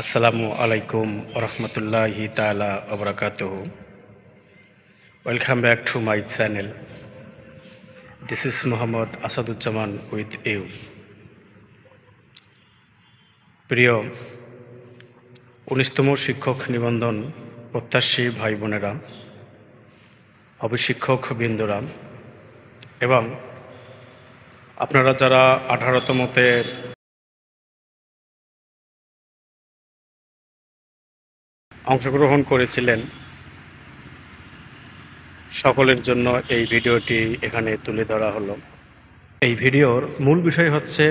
আসসালামু আলাইকুম রহমতুল্লাহি তালা আবরাকাত welcome back to my channel. This is Mohammad Asaduzzaman with you. প্রিয় উনিশতম শিক্ষক নিবন্ধন প্রত্যাশী ভাই বোনেরা অভিশিক্ষক বৃন্দরা এবং আপনারা যারা আঠারোতমতে অংশগ্রহণ করেছিলেন। সকলের জন্য এই ভিডিওটি এখানে তুলে ধরা হলো। এই ভিডিওর মূল বিষয় হচ্ছে,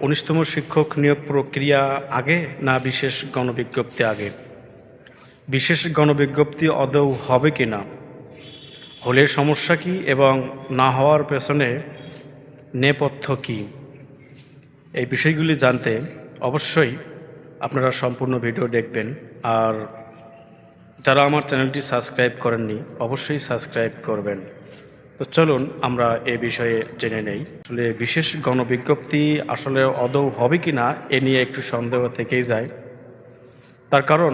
উনিশতম শিক্ষক নিয়োগ প্রক্রিয়া আগে না বিশেষ গণবিজ্ঞপ্তি আগে? বিশেষ গণবিজ্ঞপ্তি আদৌ হবে কি না? হলে সমস্যা কি এবং না হওয়ার পেছনে নেপথ্য কী? এই বিষয়গুলি জানতে অবশ্যই আপনারা সম্পূর্ণ ভিডিও দেখবেন। আর যারা আমার চ্যানেলটি সাবস্ক্রাইব করেননি, অবশ্যই সাবস্ক্রাইব করবেন। তো চলুন, আমরা এ বিষয়ে জেনে নেই। আসলে বিশেষ গণবিজ্ঞপ্তি আসলে আদৌ হবে কি না এ নিয়ে একটু সন্দেহ থেকেই যায়। তার কারণ,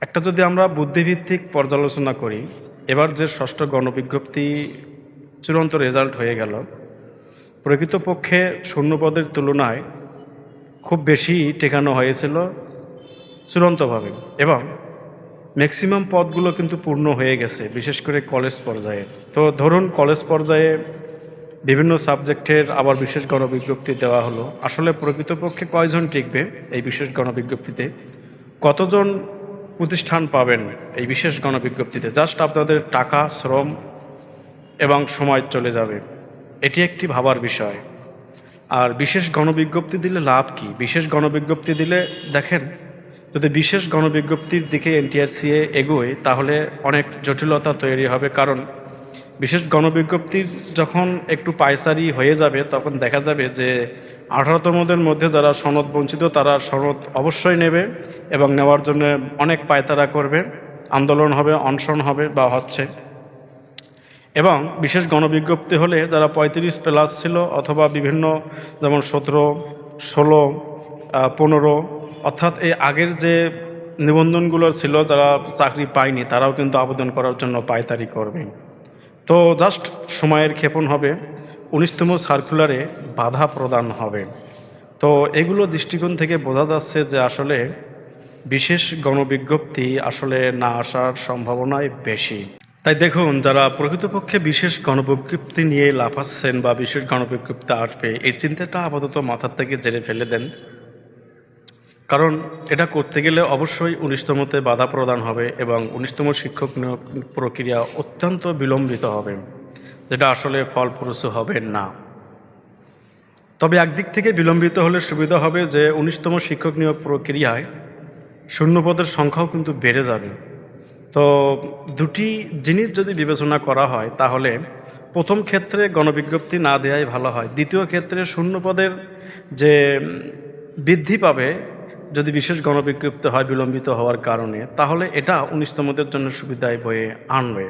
একটা যদি আমরা বুদ্ধিভিত্তিক পর্যালোচনা করি, এবার যে ষষ্ঠ গণবিজ্ঞপ্তি চূড়ান্ত রেজাল্ট হয়ে গেল, প্রকৃতপক্ষে শূন্যপদের তুলনায় খুব বেশি টেকানো হয়েছিল চূড়ান্তভাবে এবং ম্যাক্সিমাম পদগুলো কিন্তু পূর্ণ হয়ে গেছে, বিশেষ করে কলেজ পর্যায়ে। তো ধরুন কলেজ পর্যায়ে বিভিন্ন সাবজেক্টের আবার বিশেষ গণবিজ্ঞপ্তি দেওয়া হলো। আসলে প্রকৃতপক্ষে কয়জন টিকবে এই বিশেষ গণবিজ্ঞপ্তিতে? কতজন প্রতিষ্ঠান পাবেন এই বিশেষ গণবিজ্ঞপ্তিতে? জাস্ট আপনাদের টাকা, শ্রম এবং সময় চলে যাবে। এটি একটি ভাবার বিষয়। আর বিশেষ গণবিজ্ঞপ্তি দিলে লাভ কি? বিশেষ গণবিজ্ঞপ্তি দিলে, দেখেন, যদি বিশেষ গণবিজ্ঞপ্তির দিকে এনটিআরসিএ এগোয়, তাহলে অনেক জটিলতা তৈরি হবে। কারণ বিশেষ গণবিজ্ঞপ্তির যখন একটু পায়সারি হয়ে যাবে, তখন দেখা যাবে যে আঠারোতমদের মধ্যে যারা সনদ বঞ্চিত, তারা সনদ অবশ্যই নেবে এবং নেওয়ার জন্য অনেক পায়তারা করবে। আন্দোলন হবে, অনশন হবে বা হচ্ছে। এবং বিশেষ গণবিজ্ঞপ্তি হলে যারা পঁয়ত্রিশ প্লাস ছিল অথবা বিভিন্ন যেমন সতেরো, ষোলো পনেরো, অর্থাৎ এই আগের যে নিবন্ধনগুলো ছিল যারা চাকরি পায়নি, তারাও কিন্তু আবেদন করার জন্য পায়তারি করবে। তো জাস্ট সময়ের ক্ষেপণ হবে, উনিশতম সার্কুলারে বাধা প্রদান হবে। তো এগুলো দৃষ্টিকোণ থেকে বোঝা যাচ্ছে যে আসলে বিশেষ গণবিজ্ঞপ্তি আসলে না আসার সম্ভাবনাই বেশি। তাই দেখুন, যারা প্রকৃতপক্ষে বিশেষ গণবিজ্ঞপ্তি নিয়ে লাফাচ্ছেন বা বিশেষ গণবিজ্ঞপ্তি আসবে, এই চিন্তাটা আপাতত মাথার থেকে জেরে ফেলে দেন। কারণ এটা করতে গেলে অবশ্যই উনিশতমতে বাধা প্রদান হবে এবং উনিশতম শিক্ষক নিয়োগ প্রক্রিয়া অত্যন্ত বিলম্বিত হবে, যেটা আসলে ফলপ্রসূ হবে না। তবে একদিক থেকে বিলম্বিত হলে সুবিধা হবে যে উনিশতম শিক্ষক নিয়োগ প্রক্রিয়ায় শূন্যপদের সংখ্যাও কিন্তু বেড়ে যাবে। তো দুটি জিনিস যদি বিবেচনা করা হয়, তাহলে প্রথম ক্ষেত্রে গণবিজ্ঞপ্তি না দেওয়াই ভালো হয়। দ্বিতীয় ক্ষেত্রে শূন্যপদের যে বৃদ্ধি পাবে, যদি বিশেষ গণবিজ্ঞপ্তি হয় বিলম্বিত হওয়ার কারণে, তাহলে এটা উনিশতমদের জন্য সুবিধায় বয়ে আনবে।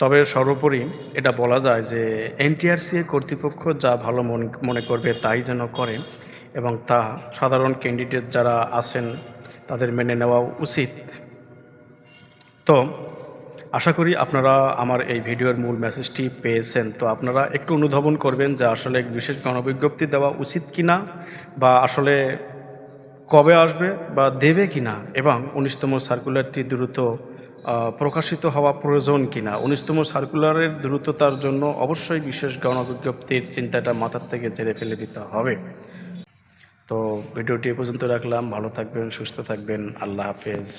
তবে সর্বোপরি এটা বলা যায় যে, এনটিআরসি কর্তৃপক্ষ যা ভালো মনে মনে করবে তাই যেন করে এবং তা সাধারণ ক্যান্ডিডেট যারা আছেন, তাদের মেনে নেওয়া উচিত। তো আশা করি আপনারা আমার এই ভিডিওর মূল মেসেজটি পেয়েছেন। তো আপনারা একটু অনুধাবন করবেন যে আসলে বিশেষ গণবিজ্ঞপ্তি দেওয়া উচিত কি না বা আসলে কবে আসবে বা দেবে কিনা এবং উনিশতম সার্কুলারটি দ্রুত প্রকাশিত হওয়া প্রয়োজন কিনা। উনিশতম সার্কুলারের দ্রুততার জন্য অবশ্যই বিশেষ গণবিজ্ঞপ্তির চিন্তাটা মাথার থেকে জেরে ফেলে দিতে হবে। তো ভিডিওটি এ পর্যন্ত রাখলাম। ভালো থাকবেন, সুস্থ থাকবেন। আল্লাহ হাফেজ।